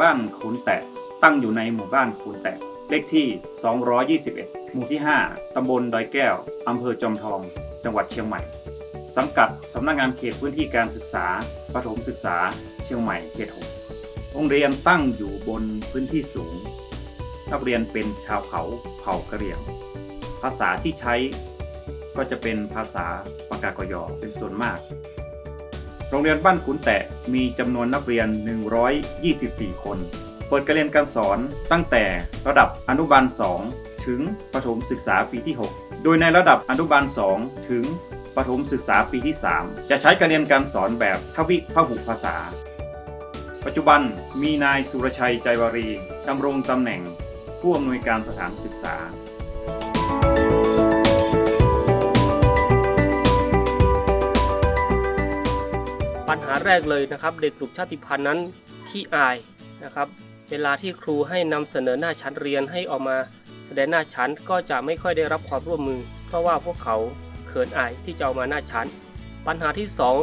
บ้านขุนแตะตั้งอยู่ในหมู่บ้านขุนแตะเลขที่ 221 หมู่ที่ 5 ตำบลดอยแก้ว อำเภอจอมทอง จังหวัดเชียงใหม่ สังกัดสำนักงานเขตพื้นที่การศึกษาประถมศึกษา เชียงใหม่เขตหกโรงเรียนตั้งอยู่บนพื้นที่สูง นักเรียนเป็นชาวเขาเผ่ากะเหรี่ยง ภาษาที่ใช้ก็จะเป็นภาษาปากากยอเป็นส่วนมาก รงเรียนบ้านขุนแตะมีจำนวนนักเรียน 124 คน เปิดการเรียนการสอนตั้งแต่ระดับอนุบาล 2 ถึงประถมศึกษาปีที่ 6 โดยในระดับอนุบาล 2 ถึงประถมศึกษาปีที่ 3 จะใช้การเรียนการสอนแบบทวิพหุภาษา ปัจจุบันมีนายสุรชัยใจวารีดำรงตำแหน่งผู้อำนวยการสถานศึกษา ปัญหาแรกเลยนะครับ เด็กกลุ่มชาติพันธุ์นั้นขี้อายนะครับ เวลาที่ครูให้นำเสนอหน้าชั้นเรียนให้ออกมาแสดงหน้าชั้นก็จะไม่ค่อยได้รับความร่วมมือ เพราะว่าพวกเขาเขินอายที่จะเอามาหน้าชั้น ปัญหาที่สอง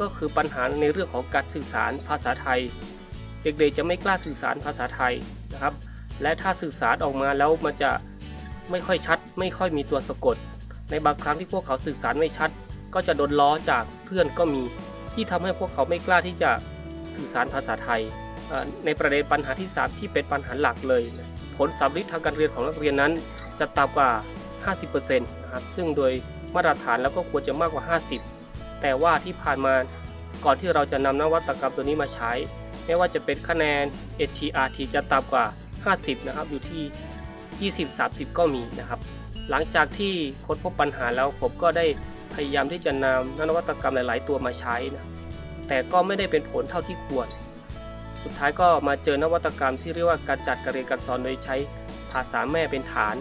ก็คือปัญหาในเรื่องของการสื่อสารภาษาไทย เด็กๆจะไม่กล้าสื่อสารภาษาไทยนะครับ และถ้าสื่อสารออกมาแล้วมันจะไม่ค่อยชัด ไม่ค่อยมีตัวสะกด ในบางครั้งที่พวกเขาสื่อสารไม่ชัด ก็จะโดนล้อจากเพื่อนก็มี ที่ทำให้พวกเขาไม่กล้าที่จะสื่อสารภาษาไทย ในประเด็นปัญหาที่ 3 ที่เป็นปัญหาหลักเลยนะผลสำลิดทางการเรียนของนักเรียนนั้นจะต่ำกว่า 50%นะครับซึ่งโดยมาตรฐานแล้วก็ควรจะมากกว่า 50 แต่ว่าที่ผ่านมาก่อนที่เราจะนำนวัตกรรมตัวนี้มาใช้ ไม่ว่าจะเป็นคะแนน ATRT จะต่ำกว่า 50 นะครับ อยู่ที่ 20-30 ก็มีนะครับ หลังจากที่ค้นพบปัญหาแล้วผมก็ได้ พยายามที่จะนำนวัตกรรมหลาย ๆ ตัวมาใช้นะแต่ก็ไม่ได้เป็นผลเท่าที่ควร สุดท้ายก็มาเจอนวัตกรรมที่เรียกว่าการจัดการเรียนการสอนโดยใช้ภาษาแม่เป็นฐาน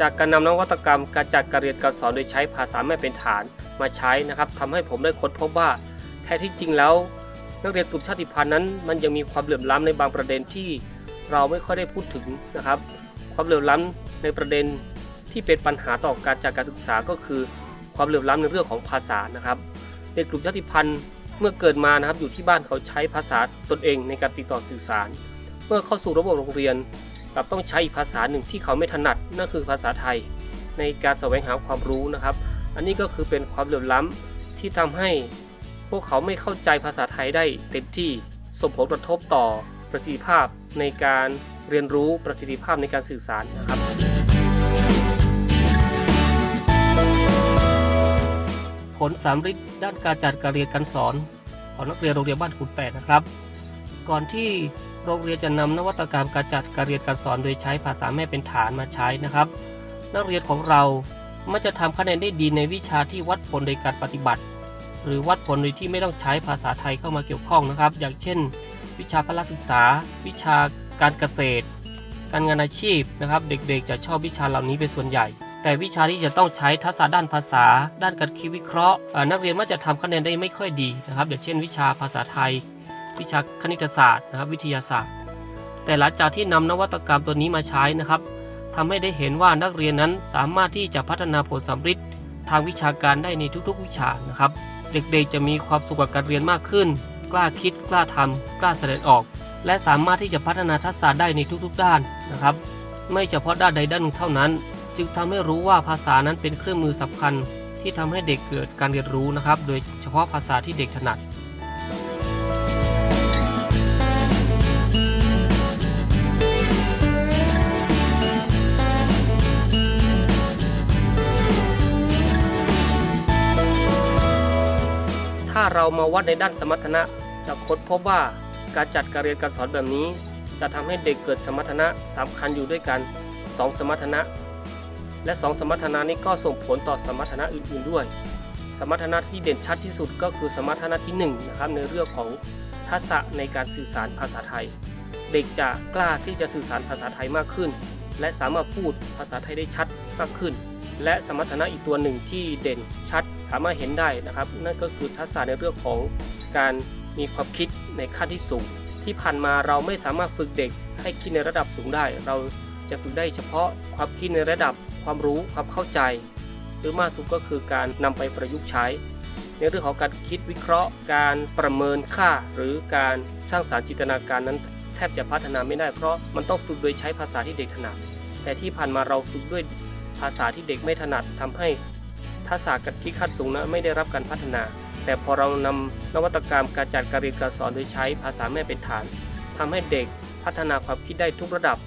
จากการนำนวัตกรรมการจัดการเรียนการสอนโดยใช้ภาษาแม่เป็นฐานมาใช้นะครับทำให้ผมได้ค้นพบว่าแท้ที่จริงแล้ว นักเรียนกลุ่มชาติพันธุ์นั้น มันยังมีความเหลื่อมล้ำในบางประเด็นที่เราไม่ค่อยได้พูดถึงนะครับ ความเหลื่อมล้ำในประเด็นที่เป็นปัญหาต่อการจัดการศึกษาก็คือ ความเหลื่อมล้ำในเรื่องของภาษานะครับเด็กกลุ่มชาติพันธุ์เมื่อเกิดมานะครับอยู่ที่บ้านเขาใช้ภาษาตนเองในการติดต่อสื่อสาร เมื่อเข้าสู่ระบบโรงเรียนกลับต้องใช้อีกภาษาหนึ่งที่เขาไม่ถนัดนั่นคือภาษาไทย ในการแสวงหาความรู้นะครับ อันนี้ก็คือเป็นความเหลื่อมล้ำที่ทำให้พวกเขาไม่เข้าใจภาษาไทยได้เต็มที่ส่งผลกระทบต่อประสิทธิภาพในการเรียนรู้ประสิทธิภาพในการสื่อสารนะครับ ลสำฤทธิ์ด้านการจัดการเรียนการสอนของนักเรียนโรงเรียนบ้านขุนแปดนะครับ ก่อนที่โรงเรียนจะนำนวัตกรรมการจัดการเรียนการสอนโดยใช้ภาษาแม่เป็นฐานมาใช้นะครับ นักเรียนของเรามันจะทำคะแนนได้ดีในวิชาที่วัดผลโดยการปฏิบัติ หรือวัดผลโดยที่ไม่ต้องใช้ภาษาไทยเข้ามาเกี่ยวข้องนะครับ อย่างเช่น วิชาพละศึกษา วิชาการเกษตร การงานอาชีพนะครับ เด็กๆ จะชอบวิชาเหล่านี้เป็นส่วนใหญ่ แต่วิชาที่จะต้องใช้ทักษะด้านภาษา ด้านการคิดวิเคราะห์ นักเรียนมักจะทำคะแนนได้ไม่ค่อยดีนะครับอย่างเช่น วิชาภาษาไทย วิชาคณิตศาสตร์นะครับวิทยาศาสตร์ แต่หลังจากที่นำนวัตกรรมตัวนี้มาใช้นะครับทำให้ได้เห็นว่านักเรียนนั้นสามารถที่จะพัฒนาผลสำฤทธิ์ทางวิชาการได้ในทุกๆ วิชานะครับ เด็กๆจะมีความสุขกับการเรียนมากขึ้น กล้าคิดกล้าทำกล้าแสดงออก และสามารถที่จะพัฒนาทักษะได้ในทุกๆ ด้านนะครับ ไม่เฉพาะด้านใดด้านหนึ่งเท่านั้น จึงทำให้รู้ว่าภาษานั้นเป็นเครื่องมือสำคัญที่ทำให้เด็กเกิดการเรียนรู้นะครับ โดยเฉพาะภาษาที่เด็กถนัดถ้าเรามาวัดในด้านสมรรถนะจะค้นพบว่าการจัดการเรียนการสอนแบบนี้ จะทำให้เด็กเกิดสมรรถนะสำคัญอยู่ด้วยกัน 2 สมรรถนะ และ 2 สมรรถนะนี้ก็ส่งผลต่อสมรรถนะอื่นๆด้วย สมรรถนะที่เด่นชัดที่สุดก็คือสมรรถนะที่1นะครับในเรื่องของทักษะในการสื่อสารภาษาไทย เด็กจะกล้าที่จะสื่อสารภาษาไทยมากขึ้น และสามารถพูดภาษาไทยได้ชัดมากขึ้น และสมรรถนะอีกตัวหนึ่งที่เด่นชัดสามารถเห็นได้นะครับ นั่นก็คือทักษะในเรื่องของการมีความคิดในขั้นที่สูง ที่ผ่านมาเราไม่สามารถฝึกเด็กให้คิดในระดับสูงได้ เรา จะฝึกได้เฉพาะความคิดในระดับความรู้ความเข้าใจ หรือมากสุดก็คือการนำไปประยุกต์ใช้ ในเรื่องของการคิดวิเคราะห์ การประเมินค่า หรือการสร้างสารรค์จินตนาการนั้น แทบจะพัฒนาไม่ได้เพราะมันต้องฝึกโดยใช้ภาษาที่เด็กถนัด แต่ที่ผ่านมาเราฝึกด้วยภาษาที่เด็กไม่ถนัดทำให้ทักษะการคิดขั้นสูงนะไม่ได้รับการพัฒนา แต่พอเรานำนวัตกรรมการจัดการเรียนการสอนโดยใช้ภาษาแม่เป็นฐานทำให้เด็กพัฒนาความคิดได้ทุกระดับ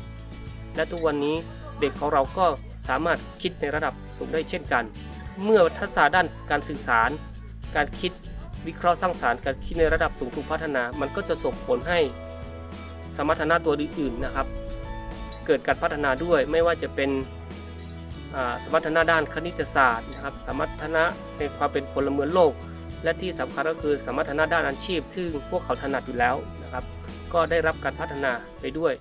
และทุกวันนี้เด็กของเราก็สามารถคิดในระดับสูงได้เช่นกัน เมื่อทักษะด้านการสื่อสาร การคิดวิเคราะห์สร้างสารรค์การคิดในระดับสูงถูกพัฒนา มันก็จะส่งผลให้สมรรถนะตัวอื่นๆนะครับ เกิดการพัฒนาด้วยไม่ว่าจะเป็นสมรรถนะด้านคณิตศาสตร์นะครับ สมรรถนะในความเป็นพลเมืองโลก และที่สำคัญก็คือสมรรถนะด้านอาชีพ ซึ่งพวกเขาถนัดอยู่แล้วนะครับ ก็ได้รับการพัฒนาไปด้วย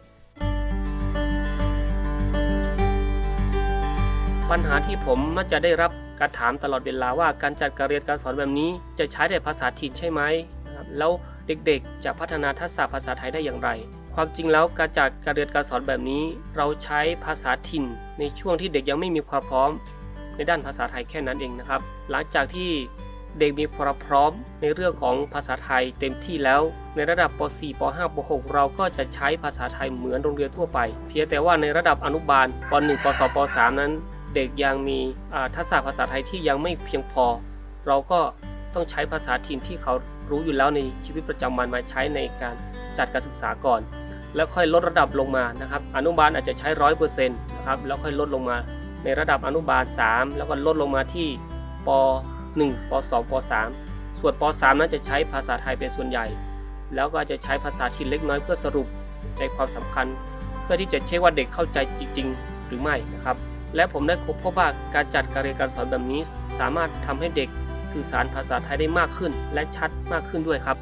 ปัญหาที่ผมมักจะได้รับการถามตลอดเวลาว่าการจัดการเรียนการสอนแบบนี้ จะใช้แต่ภาษาถิ่นใช่ไหมนะครับแล้วเด็กๆ จะพัฒนาทักษะภาษาไทยได้อย่างไร ความจริงแล้วการจัดการเรียนการสอนแบบนี้ เราใช้ภาษาถิ่น ในช่วงที่เด็กยังไม่มีความพร้อม ในด้านภาษาไทยแค่นั้นเองนะครับ หลังจากที่เด็กมีความพร้อมในเรื่องของภาษาไทยเต็มที่แล้ว ในระดับป .4 ป .5 ป .6 เราก็จะใช้ภาษาไทยเหมือนโรงเรียนทั่วไป เพียงแต่ว่าในระดับอนุบาลป .1 ป .2 ป .3 นั้น ด็กยังมีทักษะภาษาไทยที่ยังไม่เพียงพอ เราก็ต้องใช้ภาษาถิ่นที่เขารู้อยู่แล้วในชีวิตประจำวันมาใช้ในการจัดการศึกษาก่อน แล้วค่อยลดระดับลงมานะครับ อนุบาลอาจจะใช้ร้อยเปอร์เซ็นต์นะครับแล้วค่อยลดลงมา ในระดับอนุบาล 3 แล้วก็ลดลงมาที่ป .1 ป .2 ป .3 ส่วนป .3 นั้นจะใช้ภาษาไทยเป็นส่วนใหญ่ แล้วก็จะใช้ภาษาถิ่นเล็กน้อยเพื่อสรุปใจความสำคัญ เพื่อที่จะเช็คว่าเด็กเข้าใจจริง ๆ หรือไม่นะครับ และผมได้พบว่าการจัดการเรียนการสอนแบบนี้ สามารถทำให้เด็กสื่อสารภาษาไทยได้มากขึ้น และชัดมากขึ้นด้วยครับ